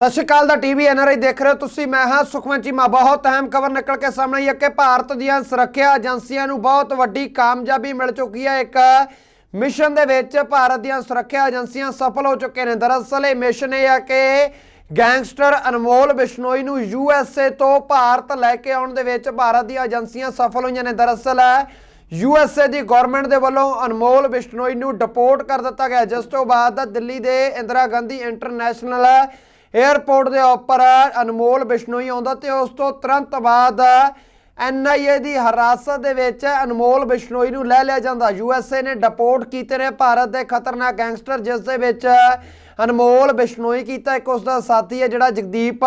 ਸਤਿ ਸ਼੍ਰੀ ਅਕਾਲ ਦਾ TV NRI ਦੇਖ ਰਹੇ ਹੋ ਤੁਸੀਂ, ਮੈਂ ਹਾਂ ਸੁਖਮਨ ਚੀਮਾ ਬਹੁਤ ਅਹਿਮ ਖਬਰ ਨਿਕਲ ਕੇ ਸਾਹਮਣੇ ਆਈ ਹੈ ਕਿ ਭਾਰਤ ਦੀਆਂ ਸੁਰੱਖਿਆ ਏਜੰਸੀਆਂ ਨੂੰ ਬਹੁਤ ਵੱਡੀ ਕਾਮਯਾਬੀ ਮਿਲ ਚੁੱਕੀ ਹੈ। ਇੱਕ ਮਿਸ਼ਨ ਦੇ ਵਿੱਚ ਭਾਰਤ ਦੀਆਂ ਸੁਰੱਖਿਆ ਏਜੰਸੀਆਂ ਸਫਲ ਹੋ ਚੁੱਕੇ ਨੇ। ਦਰਅਸਲ ਇਹ ਮਿਸ਼ਨ ਇਹ ਹੈ ਕਿ ਗੈਂਗਸਟਰ ਅਨਮੋਲ ਬਿਸ਼ਨੋਈ ਨੂੰ ਯੂਐਸਏ ਤੋਂ ਭਾਰਤ ਲੈ ਕੇ ਆਉਣ ਦੇ ਵਿੱਚ ਭਾਰਤ ਦੀਆਂ ਏਜੰਸੀਆਂ ਸਫਲ ਹੋਈਆਂ ਨੇ। ਦਰਅਸਲ ਯੂਐਸਏ ਦੀ ਗਵਰਨਮੈਂਟ ਦੇ ਵੱਲੋਂ ਅਨਮੋਲ ਬਿਸ਼ਨੋਈ ਨੂੰ ਡਿਪੋਰਟ ਕਰ ਦਿੱਤਾ ਗਿਆ, ਜਿਸ ਤੋਂ ਬਾਅਦ ਦਿੱਲੀ ਦੇ ਇੰਦਰਾ ਗਾਂਧੀ ਇੰਟਰਨੈਸ਼ਨਲ 에ਅਰਪੋਰਟ ਦੇ ਉੱਪਰ ਅਨਮੋਲ ਬਿਸ਼ਨੋਈ ਆਉਂਦਾ ਤੇ ਉਸ ਤੋਂ ਤੁਰੰਤ ਬਾਅਦ ਐਨਆਈਏ ਦੀ ਹਿਰਾਸਤ ਦੇ ਵਿੱਚ ਅਨਮੋਲ ਬਿਸ਼ਨੋਈ ਨੂੰ ਲੈ ਲਿਆ ਜਾਂਦਾ। ਯੂਐਸਏ ਨੇ ਡਿਪੋਰਟ ਕੀਤੇ ਨੇ ਭਾਰਤ ਦੇ ਖਤਰਨਾਕ ਗੈਂਗਸਟਰ, ਜਿਸ ਦੇ ਵਿੱਚ ਅਨਮੋਲ ਬਿਸ਼ਨੋਈ ਕੀਤਾ। ਇੱਕ ਉਸ ਦਾ ਸਾਥੀ ਹੈ ਜਿਹੜਾ ਜਗਦੀਪ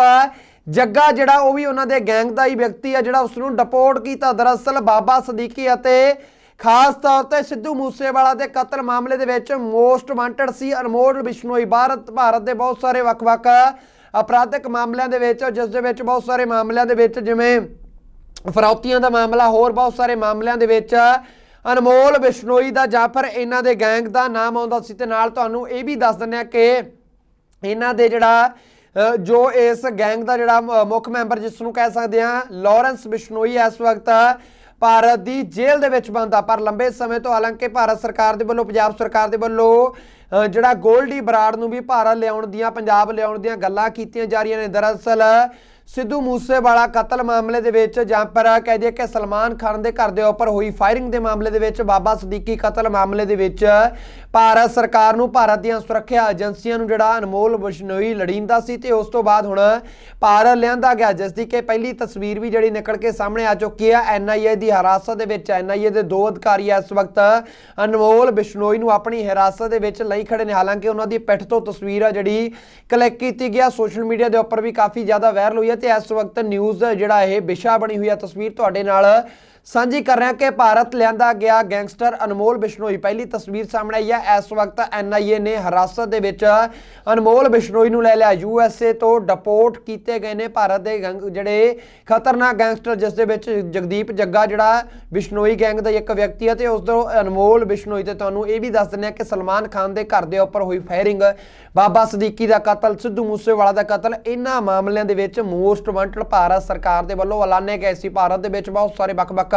ਜੱਗਾ, ਜਿਹੜਾ ਉਹ ਵੀ ਉਹਨਾਂ ਦੇ ਗੈਂਗ ਦਾ ਹੀ ਵਿਅਕਤੀ ਹੈ, ਜਿਹੜਾ ਉਸ ਨੂੰ ਡਿਪੋਰਟ ਕੀਤਾ। ਦਰਅਸਲ ਬਾਬਾ ਸਦੀਕੀ ਅਤੇ ਖਾਸ ਤੌਰ ਤੇ ਸਿੱਧੂ ਮੂਸੇਵਾਲਾ ਦੇ ਕਤਲ ਮਾਮਲੇ ਦੇ ਵਿੱਚ ਮੋਸਟ ਵਾਂਟਡ ਸੀ ਅਨਮੋਲ ਬਿਸ਼ਨੋਈ। ਭਾਰਤ ਭਾਰਤ ਦੇ ਬਹੁਤ ਸਾਰੇ ਵੱਖ-ਵੱਖ ਅਪਰਾਧਿਕ ਮਾਮਲਿਆਂ ਦੇ ਵਿੱਚ, ਜਿਸ ਦੇ ਵਿੱਚ ਬਹੁਤ ਸਾਰੇ ਮਾਮਲਿਆਂ ਦੇ ਵਿੱਚ ਜਿਵੇਂ ਫਰੌਤੀਆਂ ਦਾ ਮਾਮਲਾ, ਹੋਰ ਬਹੁਤ ਸਾਰੇ ਮਾਮਲਿਆਂ ਦੇ ਵਿੱਚ ਅਨਮੋਲ ਬਿਸ਼ਨੋਈ ਦਾ ਜਾਂ ਫਿਰ ਇਹਨਾਂ ਦੇ ਗੈਂਗ ਦਾ ਨਾਮ ਆਉਂਦਾ ਸੀ ਤੇ ਨਾਲ ਤੁਹਾਨੂੰ ਇਹ ਵੀ ਦੱਸ ਦਿੰਦੇ ਆ ਕਿ ਇਹਨਾਂ ਦੇ ਜਿਹੜਾ ਜੋ ਇਸ ਗੈਂਗ ਦਾ ਜਿਹੜਾ ਮੁੱਖ ਮੈਂਬਰ ਜਿਸ ਨੂੰ ਕਹਿ ਸਕਦੇ ਆ ਲਾਰੈਂਸ ਬਿਸ਼ਨੋਈ ਇਸ ਵਕਤ ਭਾਰਤ ਦੀ ਜੇਲ੍ਹ ਦੇ ਵਿੱਚ ਬੰਦ ਆ ਪਰ ਲੰਬੇ ਸਮੇਂ ਤੋਂ ਹਾਲਾਂਕਿ ਭਾਰਤ ਸਰਕਾਰ ਦੇ ਵੱਲੋਂ, ਪੰਜਾਬ ਸਰਕਾਰ ਦੇ ਵੱਲੋਂ ਜਿਹੜਾ ਗੋਲਡੀ ਬਰਾੜ ਨੂੰ ਵੀ ਭਾਰਤ ਲਿਆਉਣ ਦੀਆਂ, ਪੰਜਾਬ ਲਿਆਉਣ ਦੀਆਂ ਗੱਲਾਂ ਕੀਤੀਆਂ ਜਾ ਰਹੀਆਂ ਨੇ। ਦਰਅਸਲ ਸਿੱਧੂ ਮੂਸੇਵਾਲਾ ਕਤਲ ਮਾਮਲੇ ਦੇ ਵਿੱਚ ਜਾਂ ਪਰ ਕਹਿ ਦਈਏ ਕਿ ਸਲਮਾਨ ਖਾਨ ਦੇ ਘਰ ਦੇ ਉੱਪਰ ਹੋਈ ਫਾਇਰਿੰਗ ਦੇ ਮਾਮਲੇ ਦੇ ਵਿੱਚ ਬਾਬਾ ਸਦੀਕੀ ਕਤਲ ਮਾਮਲੇ ਦੇ ਵਿੱਚ ਭਾਰਤ ਸਰਕਾਰ ਨੂੰ ਭਾਰਤ ਦੀਆਂ ਸੁਰੱਖਿਆ ਏਜੰਸੀਆਂ ਨੂੰ ਜਿਹੜਾ ਅਨਮੋਲ ਬਿਸ਼ਨੋਈ ਲੜੀਂਦਾ ਸੀ ਤੇ ਉਸ ਤੋਂ ਬਾਅਦ ਹੁਣ ਭਾਰਤ ਲਿਆਂਦਾ ਗਿਆ ਜਿਸ ਦੀ ਕਿ ਪਹਿਲੀ ਤਸਵੀਰ ਵੀ ਜਿਹੜੀ ਨਿਕਲ ਕੇ ਸਾਹਮਣੇ ਆ ਚੁੱਕੀ ਹੈ ਐਨਆਈਏ ਦੀ ਹਿਰਾਸਤ ਦੇ ਵਿੱਚ ਐਨਆਈਏ ਦੇ ਦੋ ਅਧਿਕਾਰੀ ਇਸ ਵਕਤ ਅਨਮੋਲ ਬਿਸ਼ਨੋਈ ਨੂੰ ਆਪਣੀ ਹਿਰਾਸਤ ਦੇ ਵਿੱਚ ਲਈ ਖੜੇ ਨੇ। ਹਾਲਾਂਕਿ ਉਹਨਾਂ ਦੀ ਪਿੱਠ ਤੋਂ ਤਸਵੀਰ ਆ ਜਿਹੜੀ ਕਲਿੱਕ ਕੀਤੀ ਗਿਆ ਸੋਸ਼ਲ ਮੀਡੀਆ ਦੇ ਉੱਪਰ ਵੀ ਕਾਫੀ ਜ਼ਿਆਦਾ ਵਾਇਰਲ ਹੋਈ ਹੈ ਤੇ ਇਸ ਵਕਤ ਨਿਊਜ਼ ਜਿਹੜਾ ਇਹ ਵਿਸ਼ਾ ਬਣੀ ਹੋਈ ਹੈ ਤਸਵੀਰ ਤੁਹਾਡੇ ਨਾਲ ਸਾਂਝੀ ਕਰ ਰਿਹਾ ਕਿ ਭਾਰਤ ਲਿਆਂਦਾ ਗਿਆ ਗੈਂਗਸਟਰ ਅਨਮੋਲ ਬਿਸ਼ਨੋਈ। ਪਹਿਲੀ ਤਸਵੀਰ ਸਾਹਮਣੇ ਆਈ ਹੈ ਇਸ ਵਕਤ ਐਨਆਈਏ ਨੇ ਹਿਰਾਸਤ ਦੇ ਵਿੱਚ ਅਨਮੋਲ ਬਿਸ਼ਨੋਈ ਨੂੰ ਲੈ ਲਿਆ। ਯੂਐਸਏ ਤੋਂ ਡਿਪੋਰਟ ਕੀਤੇ ਗਏ ਨੇ ਭਾਰਤ ਦੇ ਜਿਹੜੇ ਖਤਰਨਾਕ ਗੈਂਗਸਟਰ, ਜਿਸ ਦੇ ਵਿੱਚ ਜਗਦੀਪ ਜੱਗਾ ਜਿਹੜਾ ਬਿਸ਼ਨੋਈ ਗੈਂਗ ਦਾ ਇੱਕ ਵਿਅਕਤੀ ਹੈ ਤੇ ਉਸ ਤੋਂ ਅਨਮੋਲ ਬਿਸ਼ਨੋਈ ਤੇ ਤੁਹਾਨੂੰ ਇਹ ਵੀ ਦੱਸ ਦਿੰਦੇ ਆ ਕਿ ਸਲਮਾਨ ਖਾਨ ਦੇ ਘਰ ਦੇ ਉੱਪਰ ਹੋਈ ਫਾਇਰਿੰਗ। ਬਾਬਾ ਸਦੀਕੀ ਦਾ ਕਤਲ, ਸਿੱਧੂ ਮੂਸੇਵਾਲਾ ਦਾ ਕਤਲ, ਇਹਨਾਂ ਮਾਮਲਿਆਂ ਦੇ ਵਿੱਚ ਮੋਸਟ ਵਾਂਟਡ ਭਾਰਤ ਸਰਕਾਰ ਦੇ ਵੱਲੋਂ ਐਲਾਨੇ ਗਏ ਸੀ। ਭਾਰਤ ਦੇ ਵਿੱਚ ਬਹੁਤ ਸਾਰੇ ਵੱਖ-ਵੱਖ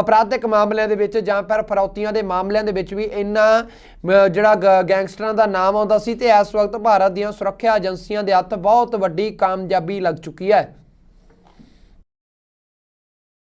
ਅਪਰਾਧਿਕ ਮਾਮਲਿਆਂ ਦੇ ਵਿੱਚ ਜਾਂ ਫਿਰ ਫਰੌਤੀਆਂ ਦੇ ਮਾਮਲਿਆਂ ਦੇ ਵਿੱਚ ਵੀ ਇਹਨਾਂ ਜਿਹੜਾ ਗ- ਗੈਂਗਸਟਰਾਂ ਦਾ ਨਾਮ ਆਉਂਦਾ ਸੀ ਤੇ ਇਸ ਵਕਤ ਭਾਰਤ ਦੀਆਂ ਸੁਰੱਖਿਆ ਏਜੰਸੀਆਂ ਦੇ ਹੱਥ ਬਹੁਤ ਵੱਡੀ ਕਾਮਯਾਬੀ ਲੱਗ ਚੁੱਕੀ ਹੈ।